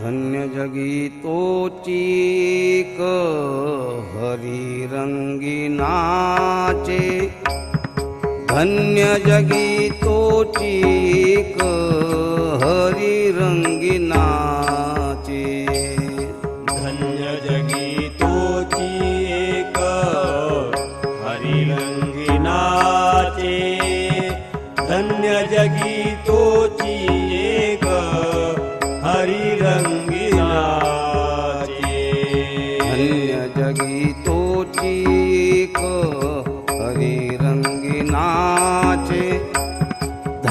धन्य हरिरङ्गिनाचे तो हरिरङ्गिनाचे हरि हरिरङ्गिनाचे धन्यजगी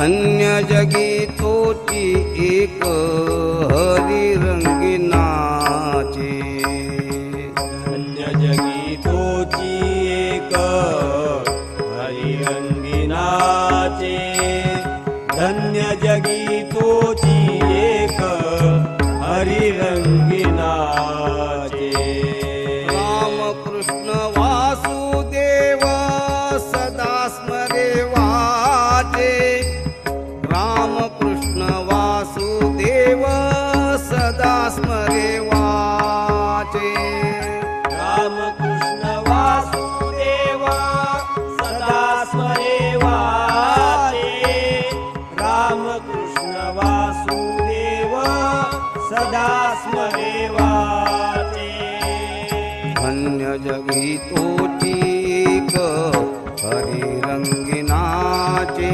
अन्य जगी तोची एक हरी रंगी धन्य जगी तोची क हरी रंगिनाचे.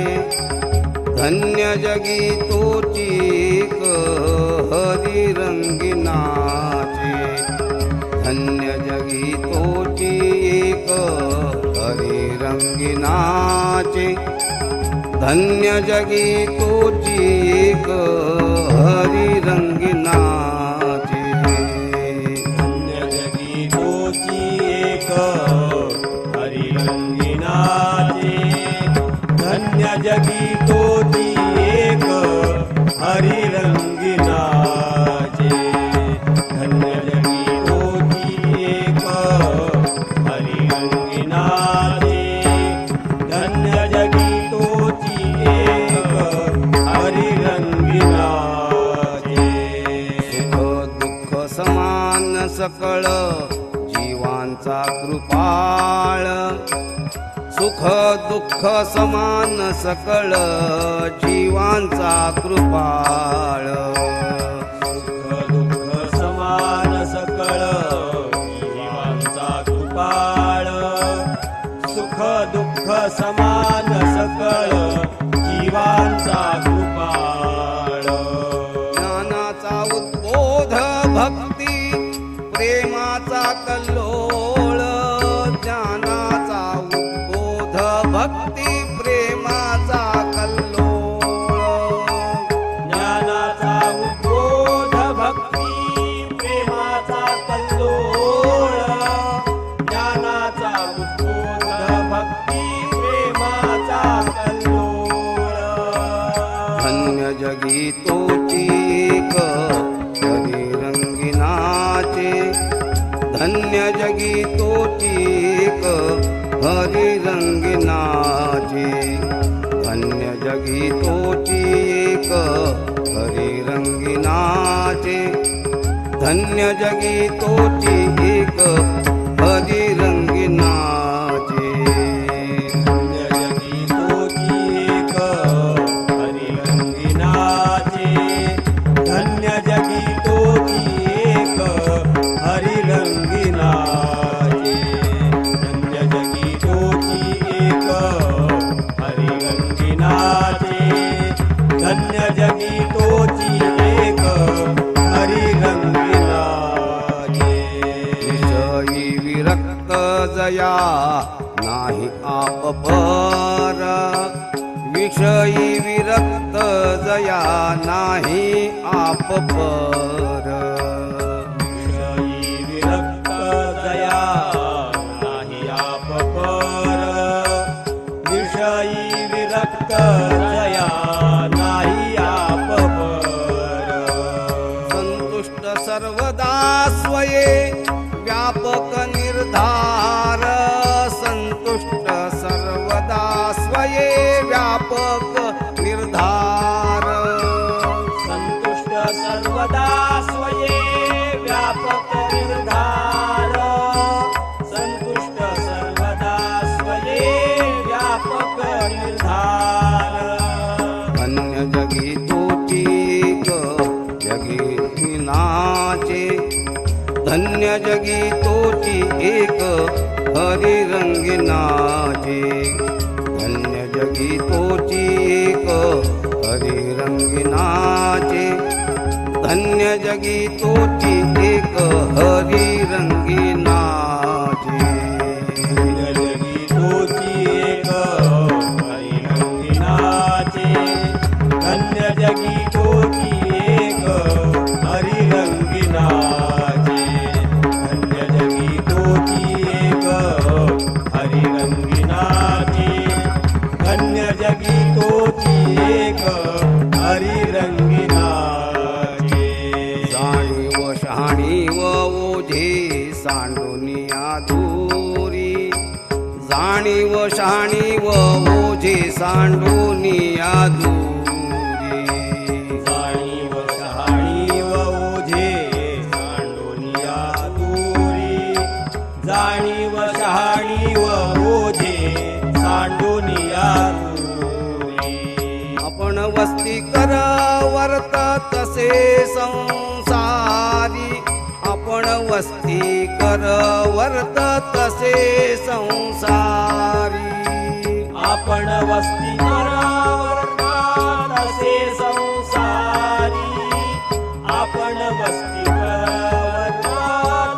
धन्य जगी तोची क हरी रंगिनाचे. धन्य जगी तोची क हरी रंगिनाचे. धन्य जगी तोची क हरी रंगी समान सकळ जीवांचा कृपाळ. सुख दुःख समान सकळ जीवांचा कृपाळ. सुख दुःख समान सकळ जीवांचा कृपाळ. सुख दुःख समान सकळ जीवांचा धन्य तोची क हरी रंगिनाचे. धन्य जगी तोची क हरी रंगिनाचे. धन्य जगी तोची क हरी रंगिनाचे. धन्य जगी तोची एक जया नाही आप पर. विषयी विरक्त जया नाही आप पर. विषयी विरक्त दया नाही आप पर. विषयी विरक्त धन्य जगी तोची एक हरी रंगिनाचे धन्य जगी तोची एक हरी रंगिनाचे धन्य जगी तोची एक हरी रंगिनाचे तोची एक हरी रंगिनाचे. जाणीव शहाणीव ओझे सांडूनी अधुरी जाणीव शहाणीव ओझे सांडूनी अधुरी शहाणी व कर वर्त तसे संसारी आपण वस्ती कर वर्त तसे संसारी. आपण वस्ती करावरता तसे संसारी आपण वस्ती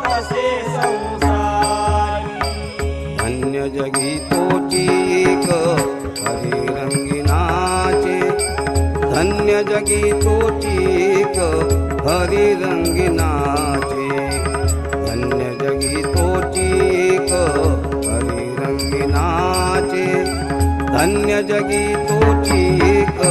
तसे संसारी. धन्य जगी तोची एक हरी रंगिनाचे अन्य जगी तोटीक हरी रंगी नाचे अन्य जगी तोटीक हरी रंगी नाचे धन्य जगी तोटीक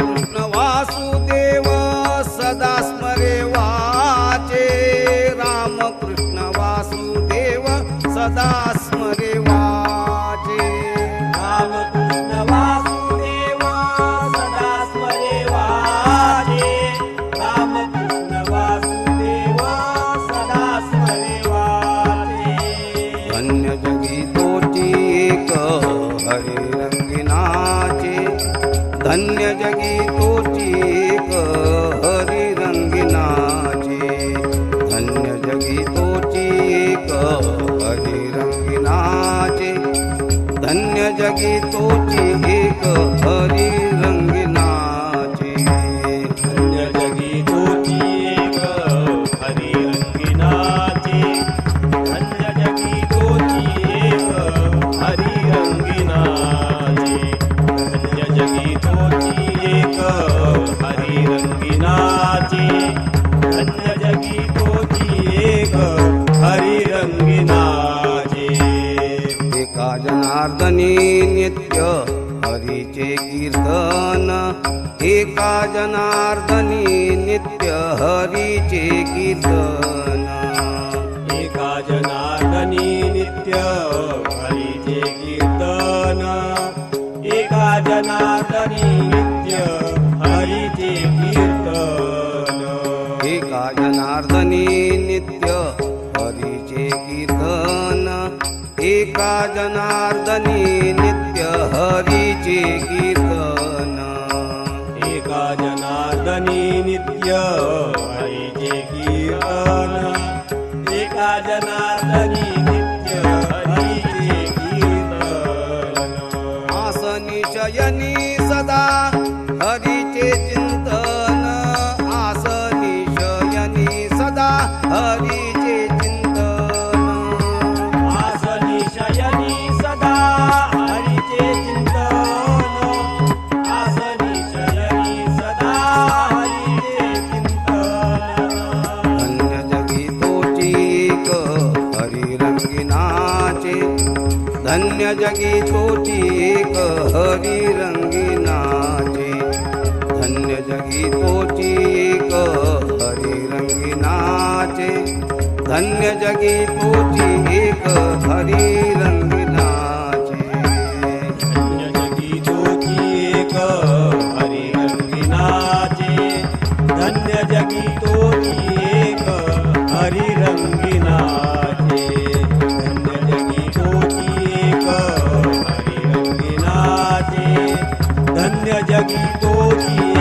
कृष्ण वासुदेव सदा स्मरे वाचे रामकृष्ण वासुदेव सदा लगे तोचे एक हरी रंगनाचे. धन्य लगे तोची एक हरी रंगना जनार्दनी नित्य हरीचे कीर्तन. एका जनार्दनी नित्य हरीचे कीर्तन. एका जनार्दनी जनार्दनी नित्य हरीची कीर्तन एका जनार्दनी नित्य हरीचे कीर्तन एका जनार्दनी करी रंगी नाचे धन्य जगी पोची एक हरी रंगी नाचे धन्य जगी पोची एक हरी é que